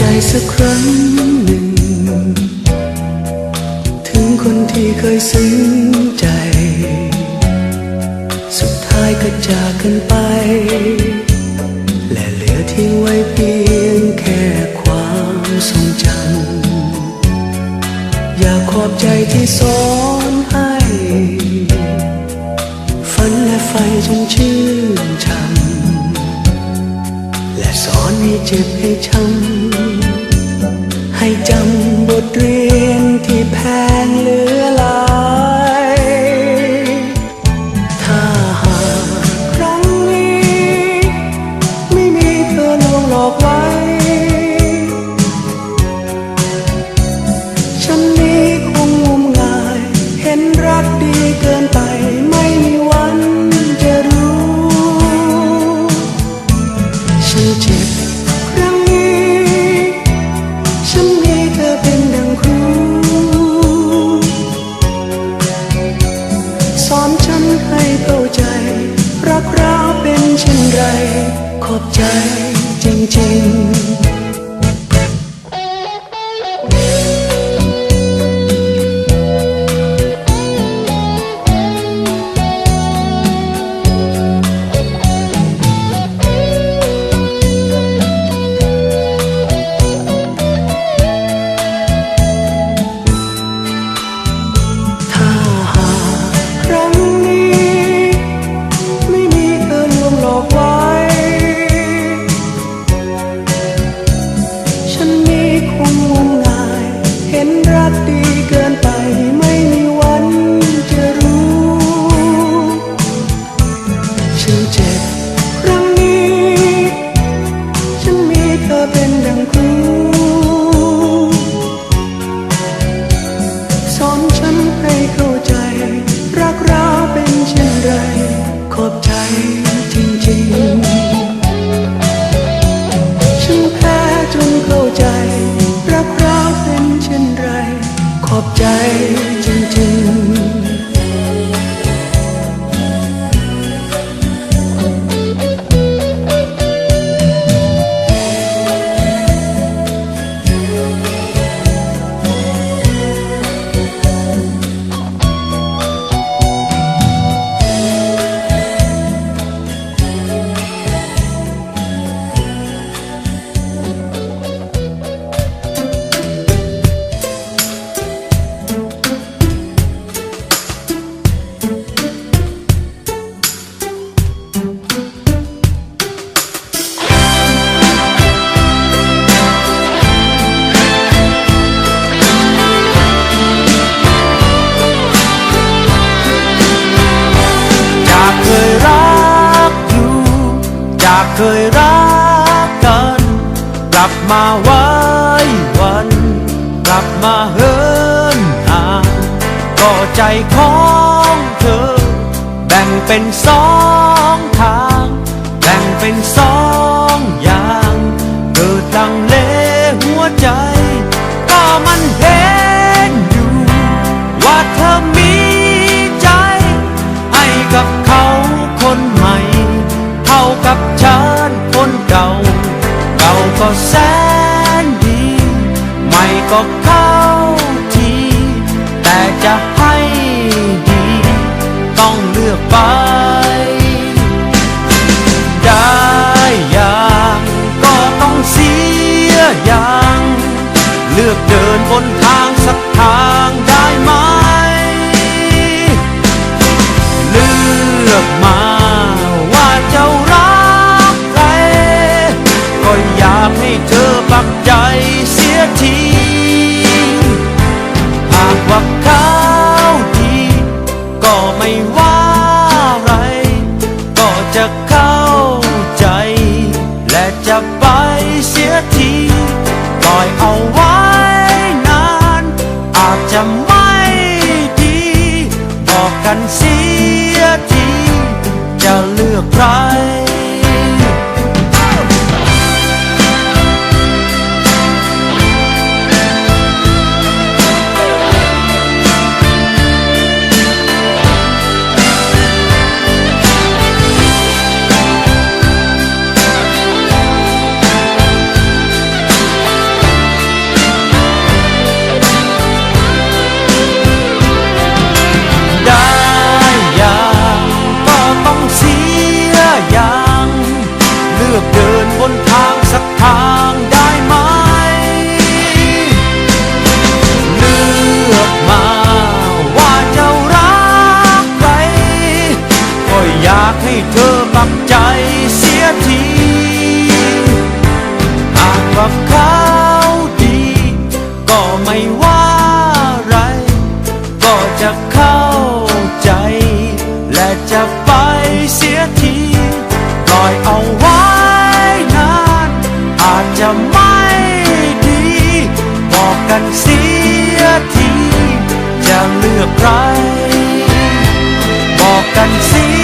ใจสักครั้งหนึ่ง ถึงคนที่เคยซึ้งใจ สุดท้ายก็จากกันไป และเหลือทิ้งไว้เพียงแค่ความทรงจำอยากขอบใจที่สอนให้ ฝันและไฟจงชื่นชมและสอนให้เจ็บให้ช้ำ ธอเป็นดังครู เคยรักกัน กลับมาไว้วัน กลับมาเฮินห่างก็ใจของเธอ แบ่งเป็นสองทาง แบ่งเป็นสอง có sáng đi. Mày có กันเสียทีจะเลือกใคร กันเสียทีจะเลือกใครบอกกันเสี